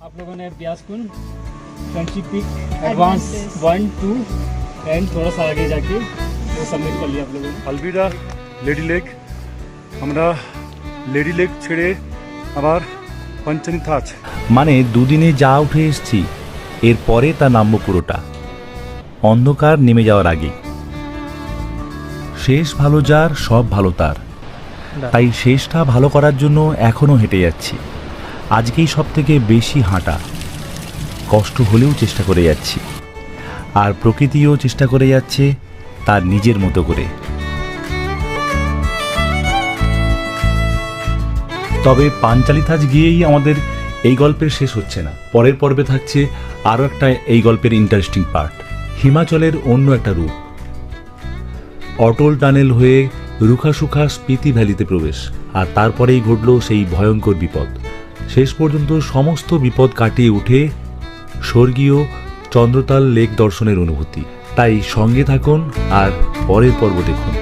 आप लोगों ने Beas Kund friendship peak advance one two and थोड़ा सा आगे जाके वो सबमिट कर लिया आप लोगों ने আলবিদা লেডি লেক আমরা লেডি লেক ছেড়ে আবার পঞ্চনী থাচ মানে দুদিনে যা উঠে এসছি এরপরে তা নামব পুরোটা অন্ধকার নেমে যাওয়ার আগে শেষ ভালো যার সব ভালো তার তাই শেষটা ভালো করার জন্য এখনও হেঁটে যাচ্ছি আজকেই সব থেকে বেশি হাঁটা। কষ্ট হলেও চেষ্টা করে যাচ্ছি। আর প্রকৃতিও চেষ্টা করে যাচ্ছে তার নিজের মতো করে। তবে পাঞ্চালি থাজ গিয়েই আমাদের এই গল্পের শেষ হচ্ছে না। পরের পর্বে থাকছে আরও একটা এই গল্পের ইন্টারেস্টিং পার্ট হিমাচলের অন্য একটা রূপ। অটল টানেল হয়ে রুখাসুখা স্পিতি ভ্যালিতে প্রবেশ। আর তারপরেই ঘটল সেই ভয়ঙ্কর বিপদ। শেষ পর্যন্ত সমস্ত বিপদ কাটিয়ে উঠে স্বর্গীয় চন্দ্রতাল লেক দর্শনের অনুভূতি। তাই সঙ্গে থাকুন আর পরের পর্ব দেখুন।